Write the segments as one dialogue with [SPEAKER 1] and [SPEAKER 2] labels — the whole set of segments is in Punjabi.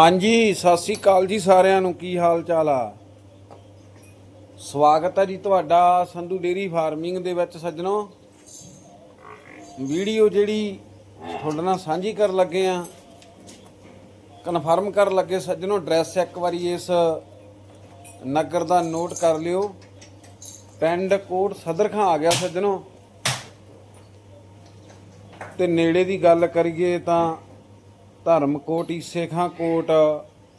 [SPEAKER 1] ਹਾਂਜੀ, ਸਤਿ ਸ੍ਰੀ ਅਕਾਲ ਜੀ ਸਾਰਿਆਂ ਨੂੰ। ਕੀ ਹਾਲ ਚਾਲ ਆ? ਸਵਾਗਤ ਹੈ ਜੀ ਤੁਹਾਡਾ ਸੰਧੂ ਡੇਰੀ ਫਾਰਮਿੰਗ ਦੇ ਵਿੱਚ ਸੱਜਣੋ। ਵੀਡੀਓ ਜਿਹੜੀ ਤੁਹਾਡੇ ਨਾਲ ਸਾਂਝੀ ਕਰਨ ਲੱਗੇ ਆ, ਕਨਫਰਮ ਕਰਨ ਲੱਗੇ ਸੱਜਣੋ, ਐਡਰੈਸ ਇੱਕ ਵਾਰੀ ਇਸ ਨਗਰ ਦਾ ਨੋਟ ਕਰ ਲਿਓ। ਪਿੰਡ ਕੋਟ ਸਦਰਖਾਂ ਆ ਗਿਆ ਸੱਜਣੋ। ਤੇ ਨੇੜੇ ਦੀ ਗੱਲ ਕਰੀਏ ਤਾਂ ਧਰਮਕੋਟ ਸੇਖਾਂ ਕੋਟ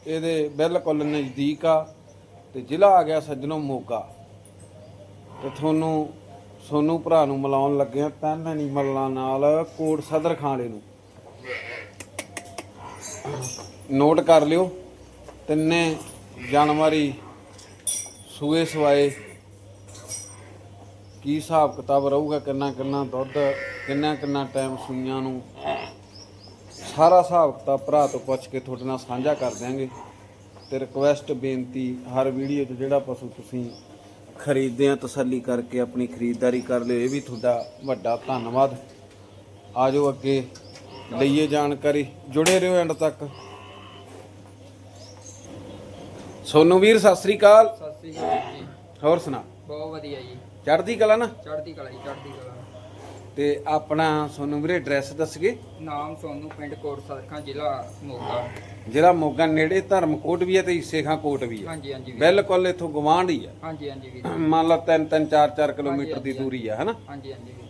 [SPEAKER 1] ਇਹਦੇ ਬਿਲਕੁਲ ਨਜ਼ਦੀਕ ਆ ਤੇ ਜ਼ਿਲ੍ਹਾ ਆ ਗਿਆ ਸੱਜਣੋ ਮੋਗਾ। ਤੇ ਤੁਹਾਨੂੰ, ਸੋਨੂੰ ਭਰਾ ਨੂੰ ਮਿਲਾਉਣ ਲੱਗਿਆ ਆ, ਤਿੰਨ ਐਨੀਮਲਾਂ ਨਾਲ ਕੋਟ ਸਦਰ ਖਾਣੇ ਨੂੰ। ਨੋਟ ਕਰ ਲਿਓ, ਤਿੰਨੇ ਜਾਨਵਰੀ ਸੂਏ ਸਵਾਏ। ਕੀ ਹਿਸਾਬ ਕਿਤਾਬ ਰਹੂਗਾ ਕਿੰਨਾ ਕਿੰਨਾ ਦੁੱਧ ਕਿੰਨਾ ਕਿੰਨਾ ਟਾਈਮ ਸੂਈਆਂ ਨੂੰ? ਸਾਰਾ ਹਿਸਾਬ ਕਿਤਾਬ ਭਰਾ ਤੋਂ ਪੁੱਛ ਕੇ ਤੁਹਾਡੇ ਨਾਲ ਸਾਂਝਾ ਕਰ ਦਿਆਂਗੇ। ਤੇ ਰਿਕੁਐਸਟ ਬੇਨਤੀ ਹਰ ਵੀਡੀਓ 'ਚ ਜਿਹੜਾ ਪਸ਼ੂ ਤੁਸੀਂ ਖਰੀਦਦੇ ਆ ਤਸੱਲੀ ਕਰਕੇ ਆਪਣੀ ਖਰੀਦਦਾਰੀ ਕਰ ਲਿਓ ਇਹ ਵੀ ਤੁਹਾਡਾ ਵੱਡਾ ਧੰਨਵਾਦ। ਆਜੋ ਅੱਗੇ ਲਈਏ ਜਾਣਕਾਰੀ। ਜੁੜੇ ਰਹੋ ਐਂਡ ਤੱਕ। ਸੋਨੂ ਵੀਰ ਸਤਿ ਸ੍ਰੀ ਅਕਾਲ।
[SPEAKER 2] ਸਤਿ ਸ੍ਰੀ ਅਕਾਲ ਜੀ।
[SPEAKER 1] ਹੋਰ ਸੁਣਾ।
[SPEAKER 2] ਬਹੁਤ ਵਧੀਆ ਜੀ।
[SPEAKER 1] ਚੜ੍ਹਦੀ ਕਲਾ ਨਾ?
[SPEAKER 2] ਚੜ੍ਹਦੀ ਕਲਾ ਜੀ ਚੜ੍ਹਦੀ ਕਲਾ।
[SPEAKER 1] ਤੇ ਆਪਣਾ ਸੋਨੂ ਵੀਰੇ ਐਡਰੈਸ ਦੱਸਗੇ?
[SPEAKER 2] ਨਾਮ ਸੋਨੂੰ ਪਿੰਡ ਕੋਟ ਸਰਖਾਂ ਜ਼ਿਲ੍ਹਾ ਮੋਗਾ।
[SPEAKER 1] ਜਿਹੜਾ ਮੋਗਾ ਨੇੜੇ ਧਰਮਕੋਟ ਵੀ ਹੈ ਤੇ ਈਸੇਖਾਂ ਕੋਟ ਵੀ ਹੈ।
[SPEAKER 2] ਹਾਂਜੀ ਹਾਂਜੀ ਵੀਰ।
[SPEAKER 1] ਬਿਲਕੁਲ ਇਥੋਂ ਗਵਾਂਢ ਹੀ ਆ।
[SPEAKER 2] ਹਾਂਜੀ ਹਾਂਜੀ ਵੀਰ।
[SPEAKER 1] ਮੰਨ ਲਾ 3 3 4 4 ਕਿਲੋਮੀਟਰ ਦੀ ਦੂਰੀ ਆ ਹਨਾ?
[SPEAKER 2] ਹਾਂਜੀ ਹਾਂਜੀ ਵੀਰ।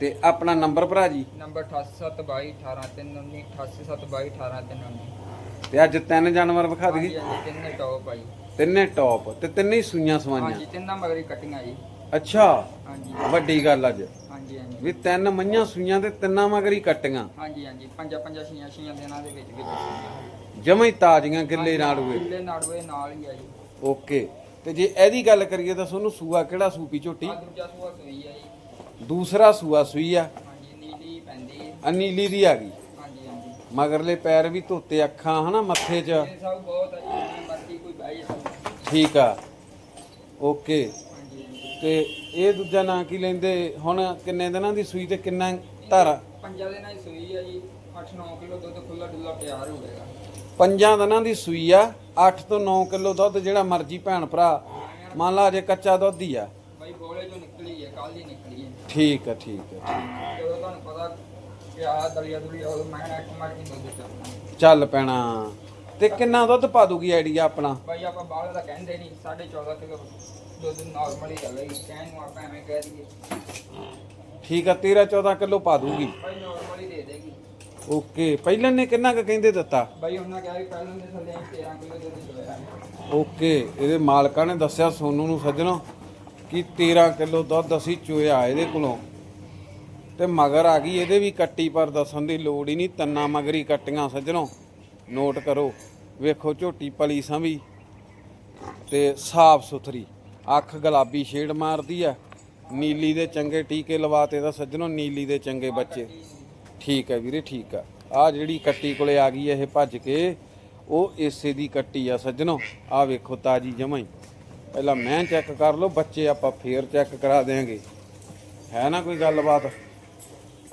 [SPEAKER 1] ਤੇ ਆਪਣਾ ਨੰਬਰ ਭਰਾ ਜੀ?
[SPEAKER 2] ਨੰਬਰ 8872183319 8872183319
[SPEAKER 1] ਤੇ ਅੱਜ ਤਿੰਨ ਜਾਨਵਰ ਵਿਖਾ
[SPEAKER 2] ਹਾਂਜੀ
[SPEAKER 1] ਦਈਏ।
[SPEAKER 2] ਹਾਂਜੀ ਤਿੰਨੇ ਟੌਪ ਆ ਜੀ।
[SPEAKER 1] ਤਿੰਨੇ ਟੌਪ ਤੇ ਤਿੰਨੇ ਹੀ ਸੂਈਆਂ ਸਵਾਈਆਂ।
[SPEAKER 2] ਹਾਂਜੀ ਤਿੰਨਾਂ ਮਗਰੀ ਕਟੀਆਂ ਜੀ।
[SPEAKER 1] ਅੱਛਾ।
[SPEAKER 2] ਹਾਂਜੀ।
[SPEAKER 1] ਵੱਡੀ ਗੱਲ ਅੱਜ।
[SPEAKER 2] ਹਾਂਜੀ ਹਾਂਜੀ।
[SPEAKER 1] ਵੀ ਤਿੰਨ ਮਈਆਂ ਸੂਈਆਂ ਤੇ ਤਿੰਨਾਂ ਮਗਰੀ ਕੱਟੀਆਂ।
[SPEAKER 2] ਹਾਂਜੀ ਹਾਂਜੀ। ਪੰਜਾ ਪੰਜਾ ਛੀਆਂ ਛੀਆਂ ਦਿਨਾਂ ਦੇ ਵਿੱਚ ਵਿੱਚ
[SPEAKER 1] ਜਮਾਂ ਹੀ ਤਾਜ਼ੀਆਂ ਗਿੱਲੇ ਨਾਲ ਹੋਏ
[SPEAKER 2] ਕਿੱਲੇ ਨਾੜੂਏ ਨਾਲ ਹੀ ਆ ਜੀ।
[SPEAKER 1] ਓਕੇ। ਤੇ ਜੇ ਇਹਦੀ ਗੱਲ ਕਰੀਏ ਤਾਂ ਤੁਹਾਨੂੰ ਸੂਆ ਕਿਹੜਾ ਸੂਪੀ ਝੋਟੀ?
[SPEAKER 2] ਆ ਦੂਜਾ ਸੂਆ ਸੂਈ ਆ ਜੀ।
[SPEAKER 1] ਦੂਸਰਾ ਸੂਆ ਸੂਈ ਆ।
[SPEAKER 2] ਹਾਂਜੀ ਨੀਲੀ ਪੈਂਦੀ ਹੈ।
[SPEAKER 1] ਅਨੀਲੀ ਦੀ ਆ ਗਈ।
[SPEAKER 2] ਹਾਂਜੀ ਹਾਂਜੀ।
[SPEAKER 1] ਮਗਰਲੇ ਪੈਰ ਵੀ ਧੋਤੇ ਅੱਖਾਂ ਹਨਾ ਮੱਥੇ 'ਚ।
[SPEAKER 2] ਇਹ ਸਭ ਬਹੁਤ ਹੈ ਜੀ ਮਰਜ਼ੀ ਕੋਈ ਬਹਿ ਜਾ
[SPEAKER 1] ਠੀਕ ਆ। ਓਕੇ। ਤੇ ਇਹ ਦੂਜਾ ਨਾਂ ਕੀ ਲੈਂਦੇ? ਹੁਣ ਕਿੰਨੇ ਦਿਨਾਂ ਦੀ ਸੂਈ ਤੇ ਕਿੰਨਾ ਧਾਰਾ?
[SPEAKER 2] ਪੰਜਾਂ ਦੇ ਨਾਲ ਹੀ ਸੂਈ ਆ ਜੀ। 8-9 ਕਿਲੋ ਦੁੱਧ ਖੁੱਲਾ ਡੁੱਲਾ ਤਿਆਰ ਹੋ ਜਾਏਗਾ
[SPEAKER 1] ਪੰਜਾਂ ਦਿਨਾਂ ਦੀ ਸੂਈ ਆ 8 ਤੋਂ 9 ਕਿਲੋ ਦੁੱਧ ਜਿਹੜਾ ਮਰਜ਼ੀ ਭੈਣ ਭਰਾ ਮੰਨ ਲਾ ਜੇ ਕੱਚਾ ਦੁੱਧ ਹੀ ਆ।
[SPEAKER 2] ਬਾਈ ਬੋਲੇ ਜੋ ਨਿਕਲੀ ਹੈ ਕੱਲ ਹੀ ਨਿਕਲੀ ਹੈ
[SPEAKER 1] ਠੀਕ ਆ ਠੀਕ ਆ
[SPEAKER 2] ਜਦੋਂ ਤੁਹਾਨੂੰ ਪਤਾ ਕਿ ਆਹ ਦਲੀਆ ਦੁਲੀ ਉਹ ਮੈਂ ਇੱਕ ਦੁੱਧ ਚੱਲਣਾ
[SPEAKER 1] ਚੱਲ ਪੈਣਾ। ਤੇ ਕਿੰਨਾ ਦੁੱਧ ਪਾ ਦੂਗੀ ਆਈਡੀਆ ਆਪਣਾ?
[SPEAKER 2] ਬਾਈ ਆਪਾਂ ਬਾਹਰ ਦਾ ਕਹਿੰਦੇ ਨਹੀਂ 14.5 ਕਿਲੋ ਦੁੱਧ ਨਾਰਮਲ ਹੀ ਜੀ। ਕਹਿਣ ਨੂੰ ਆਪਾਂ ਐਵੇਂ ਕਹਿ ਦਈਏ।
[SPEAKER 1] ਠੀਕ ਆ 13 14 ਕਿਲੋ ਪਾ ਦੂਗੀ।
[SPEAKER 2] ਬਾਈ ਨਾਰਮਲ ਹੀ ਦੇ ਦੇਗੀ।
[SPEAKER 1] ਓਕੇ ਪਹਿਲਾਂ ਨੇ ਕਿੰਨਾ ਕੁ ਕਹਿੰਦੇ ਦਿੱਤਾ?
[SPEAKER 2] ਬਾਈ ਉਹਨਾਂ ਕਿਹਾ ਪਹਿਲਾਂ ਦੇ ਥੱਲੇ ਅਸੀਂ 13 ਕਿਲੋ ਦੁੱਧ ਚੋਇਆ
[SPEAKER 1] ਓਕੇ ਇਹਦੇ ਮਾਲਕਾਂ ਨੇ ਦੱਸਿਆ ਸੋਨੂ ਨੂੰ ਸੱਜਣੋ ਕਿ 13 ਕਿਲੋ ਦੁੱਧ ਅਸੀਂ ਚੋਇਆ ਇਹਦੇ ਕੋਲੋਂ। ਤੇ ਮਗਰ ਆ ਗਈ ਇਹਦੇ ਵੀ ਕੱਟੀ ਪਰ ਦੱਸਣ ਦੀ ਲੋੜ ਹੀ ਨਹੀਂ ਤੰਨਾ ਮਗਰੀ ਕੱਟੀਆਂ ਸੱਜਣੋ। ਨੋਟ ਕਰੋ। ਵੇਖੋ ਝੋਟੀ ਪਲੀ ਸੰਭੀ ਤੇ ਸਾਫ਼ ਸੁਥਰੀ। ਅੱਖ ਗੁਲਾਬੀ ਸ਼ੇਡ ਮਾਰਦੀ ਆ। ਨੀਲੀ ਦੇ ਚੰਗੇ ਟੀਕੇ ਲਵਾਤੇ ਤਾਂ ਸੱਜਣੋ, ਨੀਲੀ ਦੇ ਚੰਗੇ ਬੱਚੇ। ਠੀਕ ਹੈ ਵੀਰੇ, ਠੀਕ ਆ। ਆ ਜਿਹੜੀ ਕੱਟੀ ਕੋਲੇ ਆ ਗਈ ਇਹ ਭੱਜ ਕੇ, ਉਹ ਇਸੇ ਦੀ ਕੱਟੀ ਆ ਸੱਜਣੋ। ਆ ਵੇਖੋ ਤਾਜੀ ਜਮਾਂ ਪਹਿਲਾਂ ਮੈਂ ਚੈੱਕ ਕਰ ਲਓ, ਬੱਚੇ ਆਪਾਂ ਫੇਰ ਚੈੱਕ ਕਰਾ ਦੇਾਂਗੇ ਹੈ ਨਾ ਕੋਈ ਗੱਲਬਾਤ?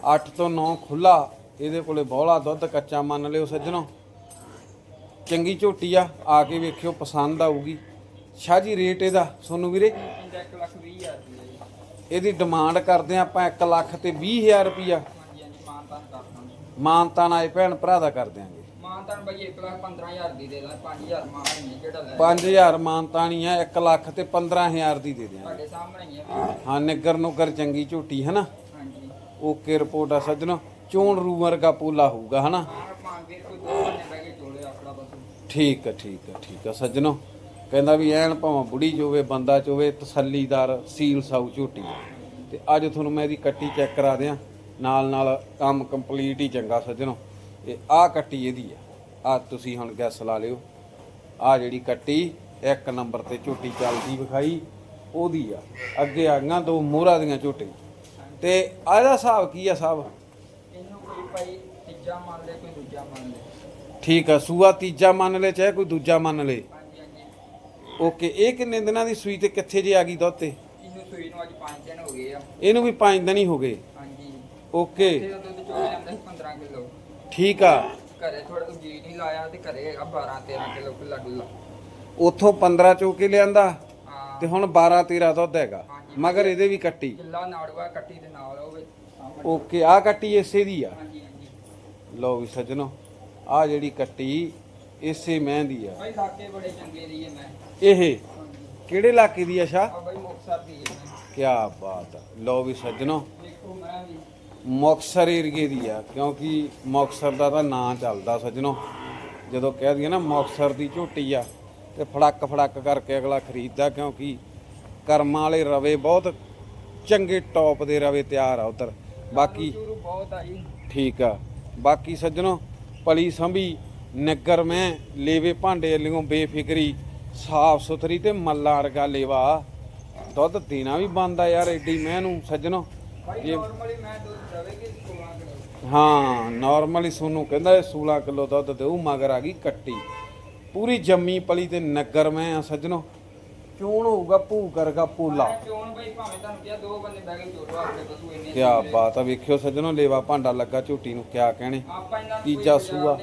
[SPEAKER 1] 8 ਤੋਂ 9 ਖੁੱਲਾ ਇਹਦੇ ਕੋਲੇ ਬੋਲਾ ਦੁੱਧ ਕੱਚਾ ਮੰਨ ਲਿਓ ਸੱਜਣੋ। ਚੰਗੀ ਝੋਟੀ ਆ ਆ ਕੇ ਵੇਖਿਓ ਪਸੰਦ ਆਊਗੀ। ਸ਼ਾਹ ਜੀ ਰੇਟ ਇਹਦਾ ਸੋਨੂੰ ਵੀਰੇ?
[SPEAKER 2] ਇਹਦਾ 1 ਲੱਖ 20 ਹਜ਼ਾਰ
[SPEAKER 1] ਇਹਦੀ ਡਿਮਾਂਡ ਕਰਦੇ ਆ ਆਪਾਂ 1 ਲੱਖ ਤੇ 20000 ਰੁਪਿਆ
[SPEAKER 2] ਹਾਂਜੀ ਹਾਂਜੀ ਮਾਨਤਾਨ
[SPEAKER 1] ਆਏ ਭੈਣ ਭਰਾ ਦਾ ਕਰ ਦਿਆਂਗੇ।
[SPEAKER 2] ਮਾਨਤਾਨ ਬਾਈ 1 ਲੱਖ 15000 ਦੀ ਦੇ ਦਾਂ 5000 ਮਾਨ ਨਹੀਂ ਜਿਹੜਾ ਲੈ
[SPEAKER 1] 5000 ਮਾਨਤਾਨੀ ਆ 1 ਲੱਖ ਤੇ 15000 ਦੀ ਦੇ ਦਿਆਂਗੇ।
[SPEAKER 2] ਤੁਹਾਡੇ ਸਾਹਮਣੇ ਹੀ
[SPEAKER 1] ਨਿੱਗਰ ਨੁੱਗਰ ਚੰਗੀ ਝੋਟੀ ਹੈ ਨਾ
[SPEAKER 2] ਹਾਂਜੀ।
[SPEAKER 1] ਓਕੇ ਰਿਪੋਰਟ ਆ ਸੱਜਣੋ। ਚੋਣ ਰੂ ਵਰਗਾ ਪੂਲਾ ਹੋਊਗਾ ਹਨਾ
[SPEAKER 2] ਮਾਨ ਭਾਂ ਵੀਰ ਕੋਈ ਦੋ ਬੰਨੇ ਬਹਿ ਕੇ ਚੋਲੇ ਆਪਣਾ ਬਸ
[SPEAKER 1] ਠੀਕ ਆ ਠੀਕ ਆ ਠੀਕ ਆ ਸੱਜਣੋ। ਕਹਿੰਦਾ ਵੀ ਐਨ ਭਾਵੇਂ ਬੁੜੀ ਚੋਵੇ ਬੰਦਾ ਚੋਵੇ ਤਸੱਲੀਦਾਰ, ਸੀਲ ਸਾਊ ਝੋਟੀ। ਤੇ ਅੱਜ ਤੁਹਾਨੂੰ ਮੈਂ ਇਹਦੀ ਕੱਟੀ ਚੈੱਕ ਕਰਾ ਦਿਆਂ। ਨਾਲ ਨਾਲ ਕੰਮ ਕੰਪਲੀਟ ਹੀ ਚੰਗਾ, ਸੱਜਣੋ। ਇਹ ਆ ਕੱਟੀ ਇਹਦੀ ਆ। ਆ ਤੁਸੀਂ ਹੁਣ ਗੈਸ ਲਾ ਲਿਓ। ਆ ਜਿਹੜੀ ਕੱਟੀ, ਇੱਕ ਨੰਬਰ ਤੇ ਝੋਟੀ ਚੱਲਦੀ ਵਿਖਾਈ, ਉਹਦੀ ਆ। ਅੱਗੇ ਆ ਦੋ ਮੋਹਰਾ ਦੀਆਂ ਝੋਟੀਆਂ। ਤੇ ਆ ਇਹਦਾ ਹਿਸਾਬ ਕੀ ਆ, ਸਾਹਿਬ?
[SPEAKER 2] ਇਹਨੂੰ ਕੋਈ ਭਾਈ ਤੀਜਾ ਮੰਨ ਲੈ ਕੋਈ ਦੂਜਾ ਮੰਨ ਲੈ
[SPEAKER 1] ਠੀਕ ਆ ਸੂਆ ਤੀਜਾ ਮੰਨ ਲੈ ਚਾਹੇ ਕੋਈ ਦੂਜਾ ਮੰਨ ਲੈ। ਓਕੇ ਇਹ ਕਿੰਨੇ ਦਿਨਾਂ ਦੀ ਸੂਈ ਤੇ ਕਿੱਥੇ ਜੇ ਆ ਗਈ ਦੁੱਧ ਤੇ?
[SPEAKER 2] ਇਹਨੂੰ ਸੂਈ ਨੂੰ ਅੱਜ 5 ਦਿਨ ਹੋ ਗਏ ਆ।
[SPEAKER 1] ਇਹਨੂੰ ਵੀ 5 ਦਿਨ ਹੀ ਹੋ ਗਏ।
[SPEAKER 2] ਹਾਂਜੀ।
[SPEAKER 1] ਓਕੇ।
[SPEAKER 2] ਤੇ ਦੁੱਧ ਚੋਲੇ ਜਾਂਦਾ ਸੀ 15 ਕਿਲੋ।
[SPEAKER 1] ਠੀਕ ਆ।
[SPEAKER 2] ਘਰੇ ਥੋੜਾ ਜੀ ਨਹੀਂ ਲਾਇਆ ਤੇ ਘਰੇ ਆ 12 13 ਕਿਲੋ ਖੁੱਲਾ ਡੁੱਲਾ
[SPEAKER 1] ਉੱਥੋਂ 15 ਚੋ ਕੇ ਲਿਆਂਦਾ ਤੇ ਹੁਣ 12 13 ਦੁੱਧ ਹੈਗਾ। ਮਗਰ ਇਹਦੇ ਵੀ ਕੱਟੀ।
[SPEAKER 2] ਕਿੱਲਾ ਨਾੜੂਆ ਕੱਟੀ ਦੇ ਨਾਲ ਹੋਵੇ।
[SPEAKER 1] ਓਕੇ ਆ ਕੱਟੀ ਇਸੇ ਦੀ ਆ।
[SPEAKER 2] ਹਾਂਜੀ ਹਾਂਜੀ।
[SPEAKER 1] ਲਓ ਵੀ ਸੱਜਣੋ। ਆ ਜਿਹੜੀ ਕੱਟੀ ਇਸੇ ਮੈਂ ਦੀ ਆ।
[SPEAKER 2] ਬਾਈ ਸਾਕੇ ਬੜੇ ਚੰਗੇ ਦੀ ਹੈ ਮੈਂ।
[SPEAKER 1] ਇਹ ਕਿਹੜੇ ਇਲਾਕੇ ਦੀ ਆ ਸ਼ਾ
[SPEAKER 2] ਆ ਬਾਈ ਮੁਕਤਸਰ ਦੀ ਹੈ ਮੈਂ।
[SPEAKER 1] ਕੀ ਬਾਤ ਆ। ਲਓ ਵੀ ਸੱਜਣੋ
[SPEAKER 2] ਦੇਖੋ ਮੈਂ ਵੀ।
[SPEAKER 1] ਮੁਕਤਸਰ ਏਰੀਏ ਦੀ ਆ ਕਿਉਂਕਿ ਮੁਕਤਸਰ ਦਾ ਤਾਂ ਨਾਂ ਚੱਲਦਾ ਸੱਜਣੋ। ਜਦੋਂ ਕਹਿ ਦਈਏ ਨਾ ਮੁਕਤਸਰ ਦੀ ਝੋਟੀ ਆ ਤੇ ਫੜਕ ਫੜਕ ਕਰਕੇ ਅਗਲਾ ਖਰੀਦਦਾ ਕਿਉਂਕਿ ਕਰਮਾਂ ਵਾਲੇ ਰਵੇ ਬਹੁਤ ਚੰਗੇ ਟੌਪ ਦੇ ਰਵੇ ਤਿਆਰ ਆ ਉਧਰ। ਬਾਕੀ
[SPEAKER 2] ਬਹੁਤ ਆਈ
[SPEAKER 1] ਠੀਕ ਆ। ਬਾਕੀ ਸੱਜਣੋ ਪਲੀ ਸੰਭੀ ਨਗਰ ਮੈਂ ਲੇਵੇ ਭਾਂਡੇ ਲਿਓ ਬੇਫਿਕਰੀ ਸਾਫ਼ ਸੁਥਰੀ ਤੇ ਮੱਲਾ ਵਰਗਾ ਲੇਵਾ। ਦੁੱਧ ਦੇਣਾ ਵੀ ਬੰਦਾ ਯਾਰ ਐਡੀ ਮੈਂ ਨੂੰ ਸੱਜਣੋ।
[SPEAKER 2] ਬਾਈ
[SPEAKER 1] ਇਹ
[SPEAKER 2] ਨਾਰਮਲੀ ਮੈਂ ਦੁੱਧ ਦੇਵੇਗੀ 16 ਕਿਲੋ।
[SPEAKER 1] ਹਾਂ ਨਾਰਮਲੀ ਸੋਨੂੰ ਕਹਿੰਦਾ ਇਹ 16 ਕਿਲੋ ਦੁੱਧ ਦੇਊ ਮਗਰ ਆ ਗਈ ਕੱਟੀ। ਪੂਰੀ ਜੰਮੀ ਪਲੀ ਤੇ ਨਗਰ ਮੈਂ ਆ ਸੱਜਣੋ। ਚੋਣ ਹੋਊਗਾ ਭੂ ਕਰਗਾ ਪੂਲਾ।
[SPEAKER 2] ਚੋਣ ਬਾਈ ਭਾਵੇਂ ਤੁਹਾਨੂੰ ਕਿਹਾ ਦੋ ਬੰਦੇ ਬਹਿ ਕੇ ਚੋਟੋ ਆਪਣੇ ਪਸ਼ੂ ਇੰਨੇ
[SPEAKER 1] ਕੀ ਬਾਤ ਆ ਵੇਖਿਓ ਸੱਜਣੋ ਲੇਵਾ ਭਾਂਡਾ ਲੱਗਾ ਝੋਟੀ ਨੂੰ ਕਿਆ ਕਹਿਣੇ।
[SPEAKER 2] ਆਪਾਂ ਇਹਨਾਂ ਨੂੰ
[SPEAKER 1] ਤੀਜਾ ਸੂਆ।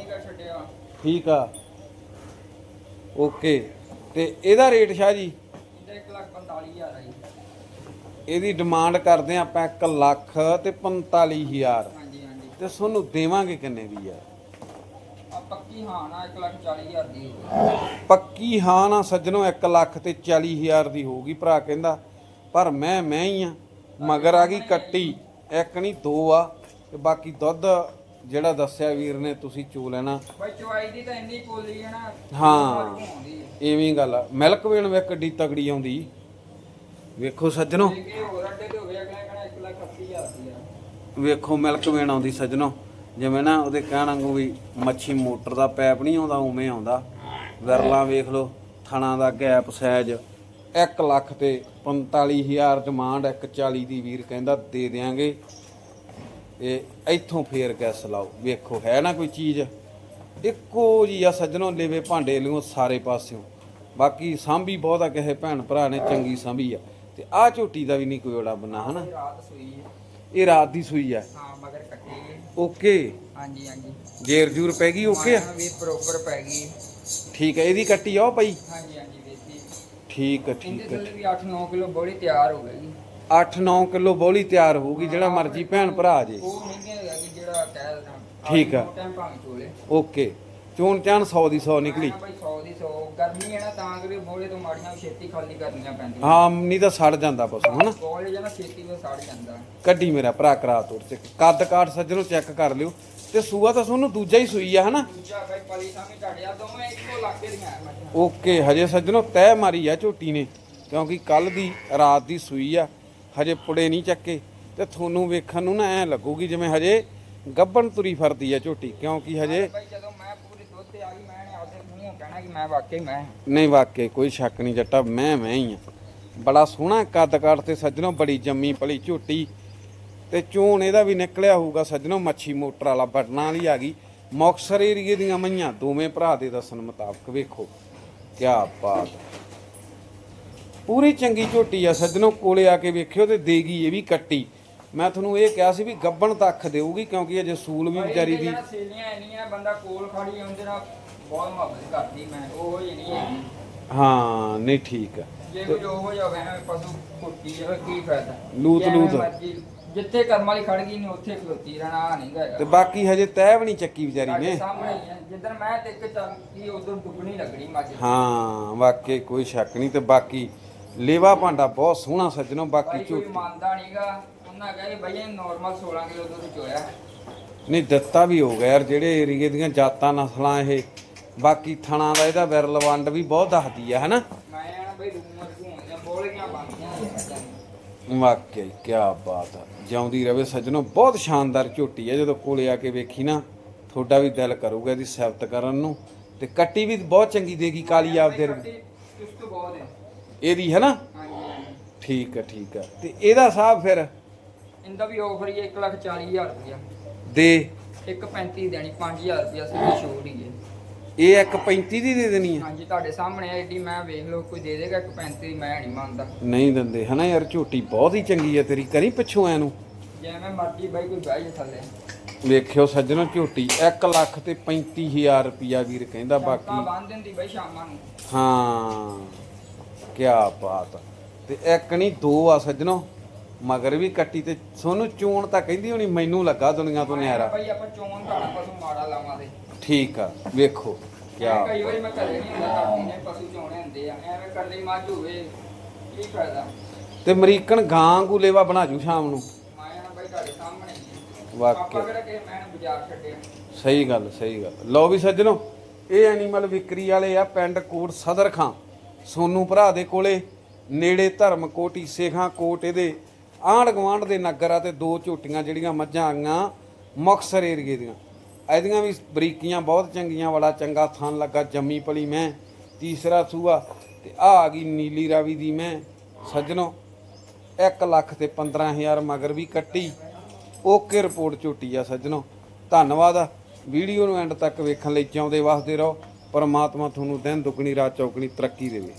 [SPEAKER 1] ਠੀਕ ਆ। ਓਕੇ। ਤੇ ਇਹਦਾ ਰੇਟ ਸ਼ਾਹ ਜੀ?
[SPEAKER 2] ਇਹਦਾ 1 ਲੱਖ 45000 ਆਈ
[SPEAKER 1] ਇਹਦੀ ਡਿਮਾਂਡ ਕਰਦੇ ਆਪਾਂ 1 ਲੱਖ ਤੇ 45000
[SPEAKER 2] ਹਾਂਜੀ ਹਾਂਜੀ।
[SPEAKER 1] ਤੇ ਤੁਹਾਨੂੰ ਦੇਵਾਂਗੇ ਕਿੰਨੇ ਦੀ ਆ?
[SPEAKER 2] ਪੱਕੀ ਹਾਂ ਨਾ 1 ਲੱਖ 40000 ਦੀ ਹੋਊਗੀ।
[SPEAKER 1] ਪੱਕੀ ਹਾਂ ਨਾ ਸੱਜਣੋ 1 ਲੱਖ ਤੇ 40000 ਦੀ ਹੋਊਗੀ ਭਰਾ ਕਹਿੰਦਾ। ਪਰ ਮੈਂ ਮੈਂ ਹੀ ਆ ਮਗਰ ਆ ਗਈ ਕੱਟੀ। ਇੱਕ ਨਹੀਂ ਦੋ ਆ ਤੇ ਬਾਕੀ ਦੁੱਧ ਜਿਹੜਾ ਦੱਸਿਆ ਵੀਰ ਨੇ ਤੁਸੀਂ ਚੋ ਲੈਣਾ।
[SPEAKER 2] ਬਾਈ ਚਵਾਈ ਦੀ ਤਾਂ ਇੰਨੀ ਕੋਲੀ ਹੈ ਨਾ
[SPEAKER 1] ਹਾਂ। ਐਵੇਂ ਗੱਲ ਆ। ਮਿਲਕ ਵੇਣ ਵੇ ਕਿੱਡੀ ਤਗੜੀ ਆਉਂਦੀ। ਵੇਖੋ ਸੱਜਣੋ।
[SPEAKER 2] ਜੇ ਕਿ ਹੋਰ ਅੱਡੇ ਤੇ ਹੋਵੇ ਅਗਲਾ ਕਹਣਾ 1 ਲੱਖ 80000 ਦੀ ਆ।
[SPEAKER 1] ਵੇਖੋ ਮਿਲਕ ਵੇਣ ਆਉਂਦੀ ਸੱਜਣੋ। ਜਿਵੇਂ ਨਾ ਉਹਦੇ ਕਹਿਣ ਵਾਂਗੂ ਵੀ ਮੱਛੀ ਮੋਟਰ ਦਾ ਪੈਪ ਨਹੀਂ ਆਉਂਦਾ ਉਵੇਂ ਆਉਂਦਾ। ਵਿਰਲਾ ਵੇਖ ਲਓ ਥਣਾ ਦਾ ਗੈਪ ਸਾਈਜ਼ 1 ਲੱਖ ਤੇ 45000 ਡਿਮਾਂਡ 140 ਦੀ ਵੀਰ ਕਹਿੰਦਾ ਦੇ ਦਿਆਂਗੇ। ਇਹ ਇੱਥੋਂ ਫੇਰ ਗੈਸ ਲਾਓ। ਵੇਖੋ ਹੈ ਨਾ ਕੋਈ ਚੀਜ਼? ਇੱਕੋ ਜੀ ਆ ਸੱਜਣੋ ਲੇਵੇ ਭਾਂਡੇ ਲਿਓ ਸਾਰੇ ਪਾਸਿਓਂ। ਬਾਕੀ ਸਾਂਭੀ ਬਹੁਤ ਆ ਕਿਸੇ ਭੈਣ ਭਰਾ ਨੇ ਚੰਗੀ ਸਾਂਭੀ ਆ। ਤੇ ਆਹ ਝੋਟੀ ਦਾ ਵੀ ਨਹੀਂ ਕੋਈ ਓੜਾ ਬੰਨਾ ਹਨਾ?
[SPEAKER 2] ਇਹ ਰਾਤ
[SPEAKER 1] ਦੀ ਸੂਈ ਆ।
[SPEAKER 2] ਹਾਂ ਮਗਰ ਕੱਟੀ
[SPEAKER 1] ਓਕੇ?
[SPEAKER 2] ਹਾਂਜੀ ਹਾਂਜੀ।
[SPEAKER 1] ਜੇਰ ਜੂਰ ਪੈ ਗਈ ਓਕੇ ਆ?
[SPEAKER 2] ਮਾਇਆ ਵੀ ਪ੍ਰੋਪਰ ਪੈ ਗਈ।
[SPEAKER 1] ਠੀਕ ਹੈ ਇਹਦੀ ਕੱਟੀ ਆ ਉਹ ਪਈ?
[SPEAKER 2] ਹਾਂਜੀ ਹਾਂਜੀ ਵੇਚੀ
[SPEAKER 1] ਠੀਕ ਹੈ
[SPEAKER 2] ਇਹਦੇ
[SPEAKER 1] ਠੀਕ ਹੈ।
[SPEAKER 2] ਥੱਲੇ ਵੀ 8-9 ਕਿਲੋ ਬੋਲੀ ਤਿਆਰ ਹੋ ਗਈ।
[SPEAKER 1] 8-9 ਕਿਲੋ ਬੋਲੀ ਤਿਆਰ ਹੋਊਗੀ ਜਿਹੜਾ ਮਰਜ਼ੀ ਭੈਣ ਭਰਾ ਜੇ।
[SPEAKER 2] ਉਹ ਮਹਿੰਗੇ ਹੈਗਾ ਕਿ ਜਿਹੜਾ ਕਹਿ ਦਿੰਦਾ
[SPEAKER 1] ਠੀਕ ਆ।
[SPEAKER 2] ਟਾਈਮ ਭਾਵੇਂ ਚੋਲੇ।
[SPEAKER 1] ਓਕੇ। ਚੋਣ ਚਾਨ 100 ਦੀ 100 ਨਿਕਲੀ।
[SPEAKER 2] ਮੈਂ ਭਾਈ 100 ਦੀ 100 ਗਰਮੀ ਹੈ ਨਾ ਤਾਂ ਕਰੀ ਬੋਲੇ ਤੋਂ ਮਾੜੀਆਂ ਛੇਤੀ ਖਾਲੀ ਕਰਨੀਆਂ ਪੈਂਦੀਆਂ।
[SPEAKER 1] ਹਾਂ ਨਹੀਂ ਤਾਂ ਸੜ ਜਾਂਦਾ ਪਸ਼ੂ ਹਨਾ?
[SPEAKER 2] ਬੋਲੇ ਜਨਾ ਛੇਤੀ ਵਿੱਚ ਸੜ ਜਾਂਦਾ।
[SPEAKER 1] ਕੱਢੀ ਮੇਰਾ ਭਰਾ ਕਰਾ ਤੋੜ ਚ। ਕੱਦ ਕਾਠ ਸੱਜਣੋ ਚੈੱਕ ਕਰ ਲਿਓ। ਤੇ ਸੂਆ ਤਾਂ ਤੁਹਾਨੂੰ ਦੂਜਾ ਹੀ ਸੂਈ ਆ ਹਨਾ?
[SPEAKER 2] ਦੂਜਾ ਭਾਈ ਪਲੀ ਸਾਮੀ ਢੜਿਆ ਦੋਵੇਂ ਇੱਕੋ ਇਲਾਕੇ ਦੀਆਂ ਹੈ
[SPEAKER 1] ਓਕੇ ਹਜੇ ਸੱਜਣੋ ਤੈ ਮਾਰੀ ਆ ਝੋਟੀ ਨੇ ਕਿਉਂਕਿ ਕੱਲ ਦੀ ਰਾਤ ਦੀ ਸੂਈ ਆ ਹਜੇ ਪੁੜੇ ਨਹੀਂ ਚੱਕੇ। ਤੇ ਤੁਹਾਨੂੰ ਵੇਖਣ ਨੂੰ ਨਾ ਐ ਲੱਗੂਗੀ ਜਿਵੇਂ ਹਜੇ ਗੱਬਣ ਤੁਰੀ ਫਿਰਦੀ ਆ ਝੋਟੀ ਕਿਉਂਕਿ ਹਜੇ
[SPEAKER 2] ਭਾਈ ਜਦੋਂ ਮੈਂ ਪੂਰੀ ਦੁੱਧ ਤੇ ਆ ਗਈ ਮੈਂ ਨੇ ਆਪਦੇ ਮੂੰਹੋਂ ਕਹਿਣਾ ਕਿ ਮੈਂ ਵਾਕਈ।
[SPEAKER 1] ਨਹੀਂ ਵਾਕਿਆ ਕੋਈ ਸ਼ੱਕ ਨਹੀਂ ਜੱਟਾ ਮੈਂ ਮੈਂ ਹੀ ਆ ਬੜਾ ਸੋਹਣਾ ਕੱਦ ਕਾਠ ਤੇ ਸੱਜਣੋ ਬੜੀ ਜੰਮੀ ਪਲੀ ਝੋਟੀ। ਤੇ ਚੋਣ ਇਹਦਾ ਵੀ ਨਿਕਲਿਆ ਹੋਊਗਾ ਸੱਜਣੋ ਮੱਛੀ ਮੋਟਰ ਵਾਲਾ ਬਟਨਾਂ ਵਾਲੀ ਆ ਗਈ। ਮੁਕਤਸਰ ਏਰੀਏ ਦੀਆਂ ਮਈਆਂ ਦੋਵੇਂ ਭਰਾ ਦੇ ਦੱਸਣ ਮੁਤਾਬਕ ਵੇਖੋ। ਕੀ ਬਾਤ। ਪੂਰੀ ਚੰਗੀ ਝੋਟੀ ਆ ਸੱਜਣੋ ਕੋਲੇ ਆ ਕੇ ਵੇਖਿਓ ਤੇ ਦੇਗੀ ਇਹ ਵੀ ਕੱਟੀ। ਮੈਂ ਤੁਹਾਨੂੰ ਇਹ ਕਿਹਾ ਸੀ ਵੀ ਗੱਬਣ ਤੱਕ ਦੇਊਗੀ ਕਿਉਂਕਿ ਅਜੇ ਸੂਲ ਵੀ ਵਿਚਾਰੀ ਦੀ
[SPEAKER 2] ਸੇਲੀਆਂ ਇੰਨੀਆਂ ਬੰਦਾ ਕੋਲ ਖੜੀ ਹੁੰਦੇ ਨਾ ਬਹੁਤ ਮੁਹੱਬਤ ਕਰਦੀ ਮੈਂ ਉਹ ਹੀ ਨਹੀਂ ਹੈਗੀ।
[SPEAKER 1] ਹਾਂ ਨਹੀਂ ਠੀਕ ਆ।
[SPEAKER 2] ਜੇ ਕੋਈ ਉਹ ਜਾਵੇ ਐਵੇਂ ਪਸ਼ੂ ਕੁੱਟੀ ਜਾਵੇ ਕੀ ਫਾਇਦਾ।
[SPEAKER 1] ਲੂਤ-
[SPEAKER 2] ਜਿਵੇਂ
[SPEAKER 1] ਲੂਤ।
[SPEAKER 2] ਮਰਜ਼ੀ, ਜਿੱਥੇ ਕਰਮ ਵਾਲੀ ਖੜ ਗਈ ਨਹੀਂ ਉੱਥੇ ਖਲੋਤੀ ਰਹਿਣਾ ਆਹ ਨਹੀਂ
[SPEAKER 1] ਤੇ
[SPEAKER 2] ਗਏਗਾ
[SPEAKER 1] ਬਾਕੀ ਹਜੇ ਤੈਅ ਵੀ ਨਹੀਂ ਚੱਕੀ ਵਿਚਾਰੀ
[SPEAKER 2] ਸਾਡੇ
[SPEAKER 1] ਨੇ
[SPEAKER 2] ਸਾਹਮਣੇ ਹੀ ਹੈ ਜਿੱਦਣ ਮੈਂ ਤੇ ਇੱਕ ਚੱਕੀ ਉਧਰ ਦੁੱਗਣੀ ਲੱਗਣੀ ਮੱਝ
[SPEAKER 1] ਹਾਂ ਵਾਕਈ ਕੋਈ ਸ਼ੱਕ ਨਹੀਂ ਤੇ ਬਾਕੀ ਲੇਵਾ ਭਾਂਡਾ ਬਹੁਤ ਸੋਹਣਾ ਸੱਜਣੋ ਬਾਕੀ
[SPEAKER 2] ਭਾਈ ਕੋਈ
[SPEAKER 1] ਝੂਠ
[SPEAKER 2] ਮੰਨਦਾ ਨਹੀਂਗਾ ਉਹਨਾਂ ਕਹੇ ਭਈ ਨਾਰਮਲ 16 ਕਿਲੋ ਦੁੱਧ ਚੋਇਆ।
[SPEAKER 1] ਨਹੀਂ ਦਿੱਤਾ ਵੀ ਹੋ ਗਿਆ ਯਾਰ ਜਿਹੜੇ ਏਰੀਏ ਦੀਆਂ ਜਾਤਾਂ ਨਸਲਾਂ ਇਹ ਬਾਕੀ ਥਣਾ ਦਾ ਇਹਦਾ ਵਿਰਲ ਵੰਡ ਵੀ ਬਹੁਤ ਦੱਸਦੀ ਆ ਹਨਾ?
[SPEAKER 2] ਨੇ।
[SPEAKER 1] ਵਾਕਈ ਕੀ ਬਾਤ ਆ। ਜਿਉਂਦੀ ਰਵੇ ਸੱਜਣੋ ਬਹੁਤ ਸ਼ਾਨਦਾਰ ਝੋਟੀ ਆ ਜਦੋਂ ਕੋਲੇ ਆ ਕੇ ਵੇਖੀ ਨਾ ਤੁਹਾਡਾ ਵੀ ਦਿਲ ਕਰੂਗਾ ਇਹਦੀ ਸਿਫਤ ਕਰਨ ਨੂੰ। ਤੇ ਕੱਟੀ ਵੀ ਬਹੁਤ ਚੰਗੀ ਦੇਗੀ ਕਾਲੀ ਆਪਦੇ
[SPEAKER 2] ਬਹੁਤ ਹੈ।
[SPEAKER 1] ਇਹਦੀ ਹਨਾ?
[SPEAKER 2] ਹਾਂਜੀ ਹਾਂਜੀ
[SPEAKER 1] ਠੀਕ ਆ ਠੀਕ ਆ। ਤੇ ਇਹਦਾ ਸਾਹਬ ਫਿਰ?
[SPEAKER 2] ਇਹਦਾ ਵੀ ਆਫਰ ਹੀ 1 ਲੱਖ 40000 ਰੁਪਇਆ।
[SPEAKER 1] ਦੇ।
[SPEAKER 2] 1.35 ਦੇਣੀ 5000 ਰੁਪਇਆ ਸਿੱਧੀ ਛੋੜ ਹੀ ਹੈ।
[SPEAKER 1] ਇਹ ਇੱਕ 35 ਦੀ ਦੇ ਦੇਣੀ ਆ।
[SPEAKER 2] ਹਾਂਜੀ ਤੁਹਾਡੇ ਸਾਹਮਣੇ ਆ ਏਡੀ ਮੈਂ ਵੇਖ ਲਓ ਕੋਈ ਦੇ ਦੇਗਾ 1.35 ਮੈਂ ਨਹੀਂ ਮੰਨਦਾ।
[SPEAKER 1] ਨਹੀਂ ਦਿੰਦੇ ਹਨਾ ਯਾਰ ਝੋਟੀ ਬਹੁਤ ਹੀ ਚੰਗੀ ਆ ਤੇਰੀ ਕਰੀ ਪਿੱਛੋਂ ਐ ਨੂੰ
[SPEAKER 2] ਜਿਵੇਂ ਮਰਜ਼ੀ ਬਾਈ ਕੋਈ ਬਹਿ ਜਾ ਥੱਲੇ।
[SPEAKER 1] ਵੇਖਿਓ ਸੱਜਣੋ ਝੋਟੀ 1 ਲੱਖ ਤੇ 35000 ਰੁਪਿਆ ਵੀਰ ਕਹਿੰਦਾ
[SPEAKER 2] ਬਾਕੀ। ਬੰਨ ਦਿੰਦੀ ਬਈ ਸ਼ਾਮਾਂ ਨੂੰ।
[SPEAKER 1] ਹਾਂ ਕੀ ਬਾਤ। ਤੇ ਇੱਕ ਨਹੀਂ ਦੋ ਆ ਸੱਜਣੋ। ਮਗਰ ਵੀ ਕੱਟੀ ਤੇ ਸੋਨੂੰ ਚੋਣ ਤਾਂ ਕਹਿੰਦੀ ਹੋਣੀ ਮੈਨੂੰ ਲੱਗਾ ਦੁਨੀਆ ਤੋਂ ਨਿਆਰਾ।
[SPEAKER 2] ਬਈ ਆਪਾਂ ਚੋਣ ਕਾਣਾ ਪਸ਼ੂ ਮਾੜਾ ਲਾਵਾਂ ਦੇ
[SPEAKER 1] ਠੀਕ ਆ ਵੇਖੋ ਕੀ
[SPEAKER 2] ਐਂ ਕਈ ਵਾਰੀ ਮੈਂ ਘਰੇ ਨਹੀਂ ਹੁੰਦਾ ਕਰਦੀ ਨੇ ਪਸ਼ੂ ਚੋਣੇ ਹੁੰਦੇ ਆ। ਐਵੇਂ ਕੱਲੀ ਮੱਝ ਹੋਵੇ ਕੀ ਫਾਇਦਾ?
[SPEAKER 1] ਤੇ ਅਮਰੀਕਨ ਗਾਂ ਗੁਲੇਵਾ ਬਣਾ ਜੂ ਸ਼ਾਮ ਨੂੰ।
[SPEAKER 2] ਮਾਇਆ ਨਾ ਬਈ ਤੁਹਾਡੇ ਸਾਹਮਣੇ
[SPEAKER 1] ਵਾਕਿਆ।
[SPEAKER 2] ਆਪਾਂ ਕਿਹੜਾ ਕਿਸੇ ਮੈਂ ਬਾਜ਼ਾਰ ਛੱਡਿਆ?
[SPEAKER 1] ਸਹੀ ਗੱਲ ਸਹੀ ਗੱਲ। ਲਓ ਵੀ ਸੱਜਣੋ ਇਹ ਐਨੀਮਲ ਵਿਕਰੀ ਵਾਲੇ ਆ ਪਿੰਡ ਕੋਟ ਸਦਰ ਖਾਂ ਸੋਨੂ ਭਰਾ ਦੇ ਕੋਲੇ ਨੇੜੇ ਧਰਮ ਕੋਟੀ ਸੇਖਾਂ ਕੋਟ ਇਹਦੇ ਆਂਢ ਗੁਆਂਢ ਦੇ ਨਗਰ ਆ ਤੇ ਦੋ ਝੋਟੀਆਂ ਜਿਹੜੀਆਂ ਮੱਝਾਂ ਆਈਆਂ ਮੁਕਸਰ ਏਰੀਏ ਦੀਆਂ। ਇਹਦੀਆਂ ਵੀ ਬਰੀਕੀਆਂ ਬਹੁਤ ਚੰਗੀਆਂ, ਵਾਲਾ ਚੰਗਾ ਥਣ ਲੱਗਾ, ਜੰਮੀ ਪਲੀ ਮੈਂ, ਤੀਸਰਾ ਸੂਆ ਤੇ ਆ ਆ ਗਈ ਨੀਲੀ ਰਾਵੀ ਦੀ ਮੈਂ, ਸੱਜਣੋ 1 ਲੱਖ ਤੇ 15000 ਮਗਰ ਵੀ ਕੱਟੀ। ਓਕੇ ਰਿਪੋਰਟ ਝੋਟੀ ਆ ਸੱਜਣੋ। ਧੰਨਵਾਦ ਆ। ਵੀਡੀਓ ਨੂੰ ਐਂਡ ਤੱਕ ਵੇਖਣ ਲਈ ਚਾਹੁੰਦੇ ਵਾਸਤੇ ਰਹੋ। ਪਰਮਾਤਮਾ ਤੁਹਾਨੂੰ ਦਿਨ ਦੁੱਗਣੀ, ਰਾਤ ਚੌਗਣੀ ਤਰੱਕੀ ਦੇਵੇ।